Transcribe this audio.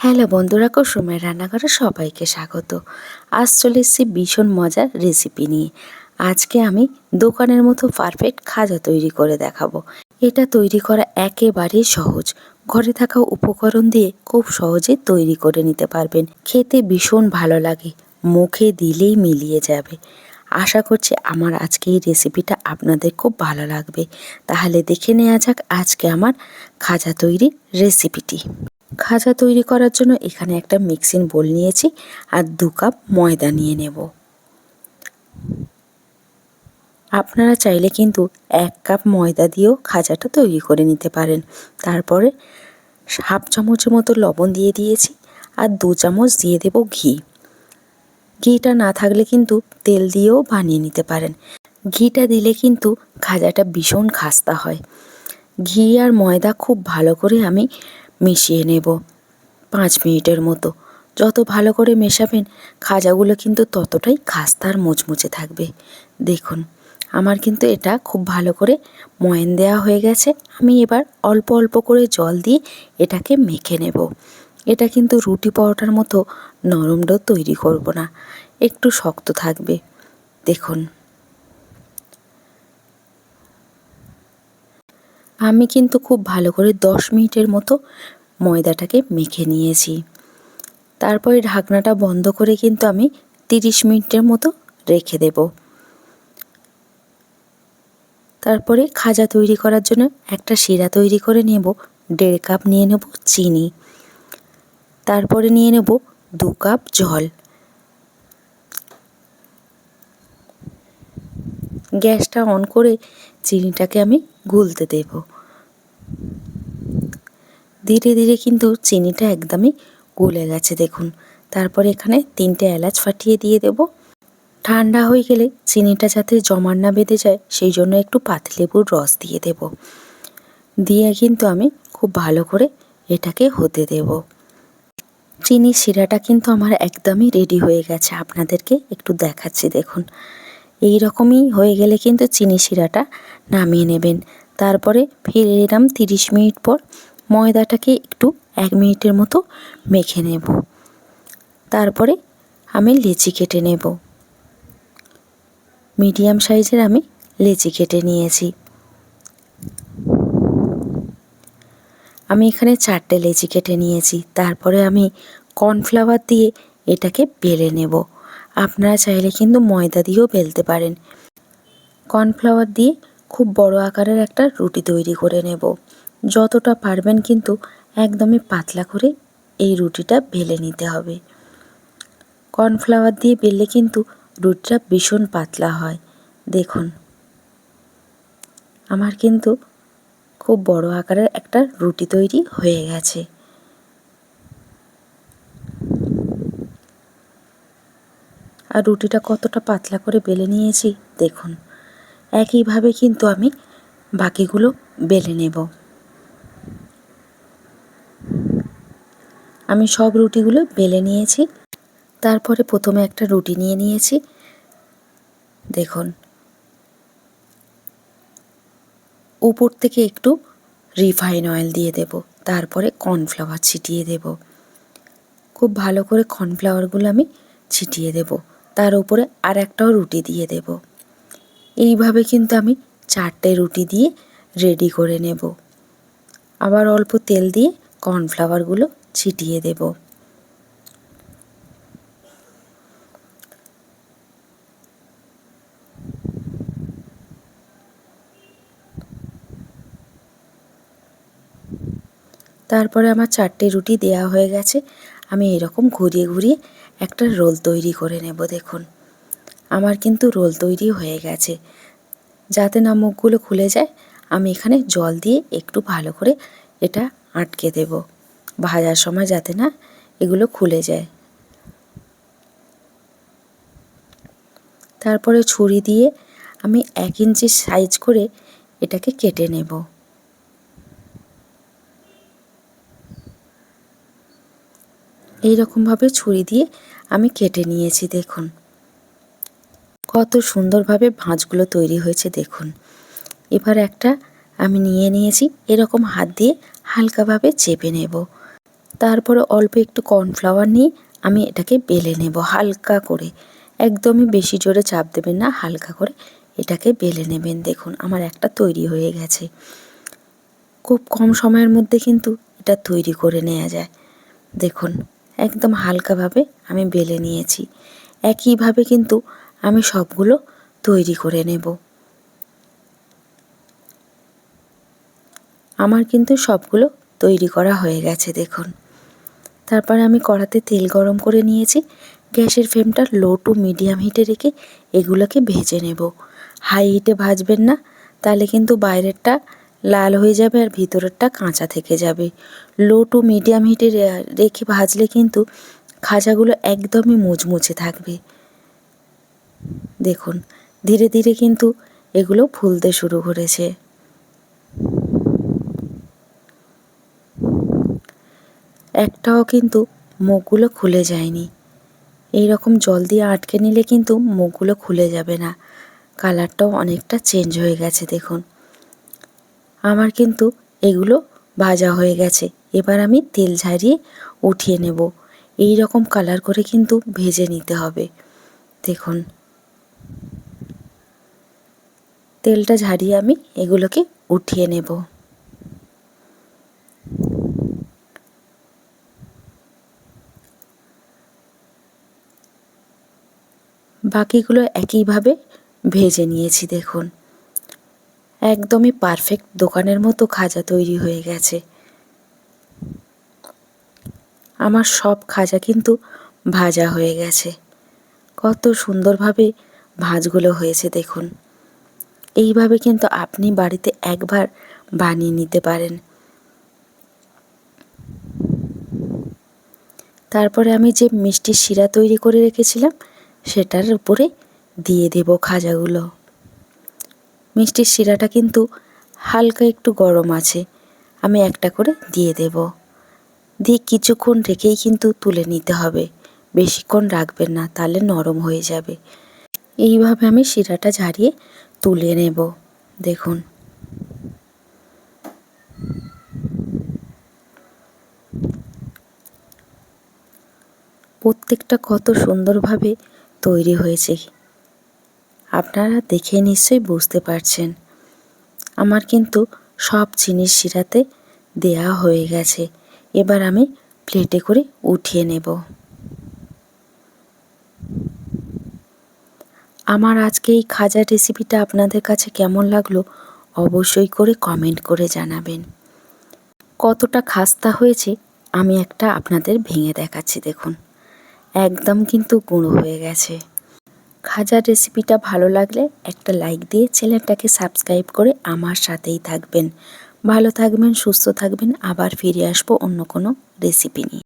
Hello বন্ধুরা, কুসুমের রান্নাঘরে সবাইকে স্বাগত। আজ চলে এসেছি ভীষণ মজার রেসিপি নিয়ে। আজকে আমি দোকানের মতো পারফেক্ট খাজা তৈরি করে দেখাবো। এটা তৈরি করা একেবারেই সহজ। ঘরে থাকা উপকরণ দিয়ে খুব সহজে তৈরি করে নিতে পারবেন। খেতে ভীষণ ভালো লাগে, মুখে দিলেই মিলিয়ে যাবে। আশা করছি আমার আজকে এই রেসিপিটা আপনাদের খুব ভালো লাগবে। তাহলে দেখে নেওয়া যাক আজকে আমার খাজা তৈরির রেসিপিটি খাজা তৈরি করার জন্য এখানে একটা মিক্সিং বোল নিয়েছি আর দু কাপ ময়দা নিয়ে নেব। আপনারা চাইলে কিন্তু এক কাপ ময়দা দিয়েও খাজাটা তৈরি করে নিতে পারেন। তারপরে হাফ চামচের মতো লবণ দিয়ে দিয়েছি আর দু চামচ দিয়ে দেব ঘি। ঘিটা না থাকলে কিন্তু তেল দিয়েও বানিয়ে নিতে পারেন। ঘিটা দিলে কিন্তু খাজাটা ভীষণ খাস্তা হয়। ঘি আর ময়দা খুব ভালো করে আমি মিশিয়ে নেব। পাঁচ মিনিটের মতো। যত ভালো করে মেশাবেন, খাজাগুলো কিন্তু ততটাই খাস্তার মুচমুচে থাকবে। দেখুন, আমার কিন্তু এটা খুব ভালো করে ময়ন দেওয়া হয়ে গেছে। আমি এবার অল্প অল্প করে জল দিয়ে এটাকে মেখে নেব। এটা কিন্তু রুটি পরোটার মতো নরম ডো তৈরি করব না। একটু শক্ত থাকবে। দেখুন আমি কিন্তু খুব ভালো করে দশ মিনিটের মতো ময়দাটাকে মেখে নিয়েছি। তারপরে ঢাকনাটা বন্ধ করে কিন্তু আমি তিরিশ মিনিটের মতো রেখে দেব। তারপরে খাজা তৈরি করার জন্য একটা শিরা তৈরি করে নেব, দেড় কাপ নিয়ে নেব চিনি। তারপরে নিয়ে নেব দু কাপ জল। গ্যাসটা অন করে চিনিটাকে আমি গুলতে দেব। ধীরে ধীরে কিন্তু চিনিটা একদমই গলে গেছে দেখুন। তারপরে এখানে তিনটে এলাচ ফাটিয়ে দিয়ে দেব। ঠান্ডা হয়ে গেলে চিনিটা যাতে জমার না বেঁধে যায়, সেই জন্য একটু পাতলেবুর রস দিয়ে দেব। দিয়ে কিন্তু আমি খুব ভালো করে এটাকে হতে দেব। চিনি শিরাটা কিন্তু আমার একদমই রেডি হয়ে গেছে। আপনাদেরকে একটু দেখাচ্ছি দেখুন। এই রকমই হয়ে গেলে কিন্তু চিনি শিরাটা নামিয়ে নেবেন। তারপরে ফিরে এলাম তিরিশ মিনিট পর। ময়দাটাকে একটু এক মিনিটের মতো মেখে নেব। তারপরে আমি লেচি কেটে নেব। মিডিয়াম সাইজের আমি লেচি কেটে নিয়েছি। আমি এখানে চারটে লেচি কেটে নিয়েছি। তারপরে আমি কর্নফ্লাওয়ার দিয়ে এটাকে বেলে নেব। আপনারা চাইলে কিন্তু ময়দা দিয়েও বেলতে পারেন। কর্নফ্লাওয়ার দিয়ে খুব বড় আকারের একটা রুটি তৈরি করে নেব। যতটা পারবেন কিন্তু একদমই পাতলা করে এই রুটিটা বেলে নিতে হবে। কর্নফ্লাওয়ার দিয়ে বেললে কিন্তু রুটিটা ভীষণ পাতলা হয়। দেখুন। আমার কিন্তু খুব বড় আকারের একটা রুটি তৈরি হয়ে গেছে। আর রুটিটা কতটা পাতলা করে বেলে নিয়েছি, দেখুন। একইভাবে কিন্তু আমি বাকিগুলো বেলে নেব। আমি সব রুটিগুলো বেলে নিয়েছি। তারপরে প্রথমে একটা রুটি নিয়ে নিয়েছি। দেখুন। উপর থেকে একটু রিফাইন অয়েল দিয়ে দেব, তারপরে কর্নফ্লাওয়ার ছিটিয়ে দেব। খুব ভালো করে কর্নফ্লাওয়ারগুলো আমি ছিটিয়ে দেব। তার উপরে আর একটাও রুটি দিয়ে দেব। এইভাবে কিন্তু আমি চারটে রুটি দিয়ে রেডি করে নেব। আবার অল্প তেল দিয়ে কর্নফ্লাওয়ারগুলো ছিটিয়ে দেব। তারপরে আমার চারটে রুটি দেয়া হয়ে গেছে। আমি এরকম ঘুরিয়ে ঘুরিয়ে একটা রোল তৈরি করে নেব, দেখুন। আমার কিন্তু রোল তৈরি হয়ে গেছে। যাতে না মুখগুলো খুলে যায়, আমি এখানে জল দিয়ে একটু ভালো করে এটা আটকে দেব। ভাজার সময় যাতে না এগুলো খুলে যায়। তারপরে ছুরি দিয়ে আমি এক ইঞ্চি সাইজ করে এটাকে কেটে নেব। এই রকমভাবে ছুরি দিয়ে আমি কেটে নিয়েছি, দেখুন। কত সুন্দরভাবে ভাঁজগুলো তৈরি হয়েছে, দেখুন। এবার একটা আমি নিয়ে নিয়েছি, এরকম হাত দিয়ে হালকাভাবে চেপে নেব। তারপরে অল্প একটু কর্নফ্লাওয়ার নিয়ে আমি এটাকে বেলে নেব, হালকা করে। একদমই বেশি জোরে চাপ দেবেন না, হালকা করে এটাকে বেলে নেবেন, দেখুন, আমার একটা তৈরি হয়ে গেছে। খুব কম সময়ের মধ্যে কিন্তু এটা তৈরি করে নেওয়া যায়, দেখুন। একদম হালকাভাবে আমি বেলে নিয়েছি। একইভাবে কিন্তু আমি সবগুলো তৈরি করে নেব। আমার কিন্তু সবগুলো তৈরি করা হয়ে গেছে, দেখুন। তারপরে আমি কড়াতে তেল গরম করে নিয়েছি। গ্যাসের ফ্লেমটা লো টু মিডিয়াম হিটে রেখে এগুলোকে ভেজে নেব। হাই হিটে ভাজবেন না, তাহলে কিন্তু বাইরেরটা লাল হয়ে যাবে আর ভিতরেরটা কাঁচা থেকে যাবে। লো টু মিডিয়াম হিটে রেখে ভাজলে কিন্তু খাজাগুলো একদমই মুচমুচে থাকবে। দেখুন, ধীরে ধীরে কিন্তু এগুলো ফুলতে শুরু করেছে। একটাও কিন্তু মুখগুলো খুলে যায়নি। এই রকম জল দিয়ে আটকে নিলে কিন্তু মুখগুলো খুলে যাবে না। কালারটাও অনেকটা চেঞ্জ হয়ে গেছে, দেখুন। আমার কিন্তু এগুলো ভাজা হয়ে গেছে। এবার আমি তেল ঝারিয়ে উঠিয়ে নেব। এই রকম কালার করে কিন্তু ভেজে নিতে হবে। দেখুন। তেলটা ঝারিয়ে আমি এগুলোকে উঠিয়ে নেব। বাকিগুলো একইভাবে ভেজে নিয়েছি, দেখুন। একদমই পারফেক্ট দোকানের মতো খাজা তৈরি হয়ে গেছে। আমার সব খাজা কিন্তু ভাজা হয়ে গেছে। কত সুন্দরভাবে ভাঁজগুলো হয়েছে দেখুন। এইভাবে কিন্তু আপনি বাড়িতে একবার বানিয়ে নিতে পারেন। তারপরে আমি যে মিষ্টির শিরা তৈরি করে রেখেছিলাম, সেটার উপরে দিয়ে দেব খাজাগুলো। মিষ্টির শিরাটা কিন্তু হালকা একটু গরম আছে। আমি একটা করে দিয়ে দেব। দিয়ে কিছুক্ষণ রেখেই কিন্তু তুলে নিতে হবে। বেশিক্ষণ রাখবেন না, তাহলে নরম হয়ে যাবে। এইভাবে আমি শিরাটা ঝারিয়ে তুলে নেব। দেখুন। প্রত্যেকটা কত সুন্দরভাবে তৈরি হয়েছে। আপনারা দেখে নিশ্চয়ই বুঝতে পারছেন। আমার কিন্তু সব জিনিস শিরাতে দেয়া হয়ে গেছে। এবার আমি প্লেটে করে উঠিয়ে নেব। আমার আজকে এই খাজা রেসিপিটা আপনাদের কাছে কেমন লাগল অবশ্যই করে কমেন্ট করে জানাবেন। কতটা খাস্তা হয়েছে আমি একটা আপনাদের ভেঙে দেখাচ্ছি দেখুন। একদম কিন্তু গুঁড়ো হয়ে গেছে। খাজার রেসিপিটা ভালো লাগলে একটা লাইক দিয়ে চ্যানেলটাকে সাবস্ক্রাইব করে আমার সাথেই থাকবেন। ভালো থাকবেন, সুস্থ থাকবেন, আবার ফিরে আসব অন্য কোনো রেসিপি নিয়ে।